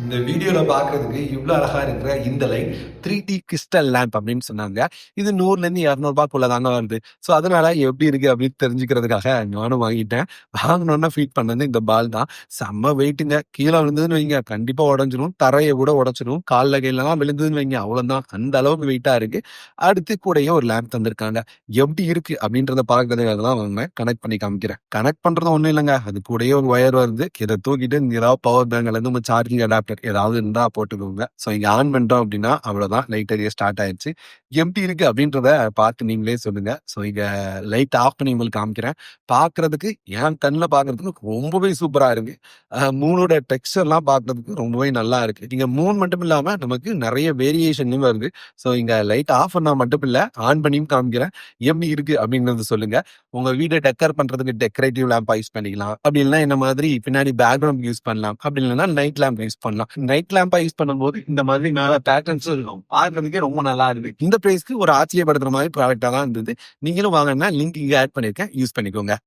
இந்த வீடியோல பாக்குறதுக்கு இவ்வளவு அழகா இருக்கிற இந்த light three D crystal lamp அப்படின்னு சொன்னாங்க. இது நூறுல இருந்து இரநூறுபாக்குள்ள தாங்க வருது. ஸோ அதனால எப்படி இருக்கு அப்படின்னு தெரிஞ்சுக்கிறதுக்காக நானும் வாங்கிட்டேன். வாங்கினோன்னா ஃபீட் பண்ணது இந்த பால் தான். செம்ம வெயிட்டுங்க கீழே விழுந்ததுன்னு வைங்க. கண்டிப்பா உடஞ்சிரும். தரையை கூட உடச்சிரும். காலில் கையிலலாம் விழுந்ததுன்னு வைங்க. அவ்வளவுதான். அந்த அளவுக்கு வெயிட்டா இருக்கு. அடுத்து கூடயே ஒரு லேம்ப் தந்திருக்காங்க. எப்படி இருக்கு அப்படின்றத பார்க்கறதுக்காக தான் வாங்க கனெக்ட் பண்ணி காமிக்கிறேன். கனெக்ட் பண்றது ஒண்ணும் இல்லைங்க. அது கூடயே ஒரு ஒயர் வருது. இதை தூக்கிட்டு நீங்க பவர் பேங்க்ல இருந்து நம்ம சார்ஜிங் அடாப்டர் ஏதாவது இருந்தா போட்டுக்கோங்க. ஸோ இங்க ஆன் பண்ணிட்டோம் அப்படின்னா அவ்வளவுதான். லைட் எரிய ஸ்டார்ட் ஆயிடுச்சு எப்படி இருக்கு அப்படின்றத பார்த்து நீங்களே சொல்லுங்க. ஸோ இங்க லைட் ஆஃப் பண்ணி உங்களுக்கு காமிக்கிறேன். பார்க்கிறதுக்கு என் கண்ணில் பார்க்கிறதுக்கு ரொம்பவே சூப்பரா இருக்கு. அஹ் மூணோட டெக்ஸ்டர்லாம் பார்க்கிறதுக்கு ரொம்பவே நல்லா இருக்கு. இங்க மூணு மட்டும் இல்லாம நமக்கு நிறைய வேரியேஷன் வருது. ஸோ இங்க லைட் ஆஃப் பண்ணா மட்டும் இல்ல ஆன் பண்ணியும் காமிக்கிறேன். எப்படி இருக்கு அப்படின்றது சொல்லுங்க. உங்க வீடை டெக்கர் பண்றதுக்கு டெக்கரேட்டிவ் லேம்ப் யூஸ் பண்ணிக்கலாம். அப்படி இல்லைன்னா இந்த மாதிரி பின்னாடி பேக்ரவுண்ட் யூஸ் பண்ணலாம். அப்படி இல்லைன்னா நைட் லேம்ப் யூஸ் பண்ணலாம். நைட் லேம்பா யூஸ் பண்ணும்போது இந்த மாதிரி மேல பேட்டர்ன்ஸும் இருக்கும். பார்க்கறதுக்கே ரொம்ப நல்லா இருக்கு இந்த பிரைஸ்க்கு ஒரு ஆச்சரியப்படுத்துற மாதிரி ப்ராடக்டா தான் இருந்தது. நீங்களும் வாங்கினா லிங்க் இங்க ஆட் பண்ணிருக்கேன். யூஸ் பண்ணிக்கோங்க.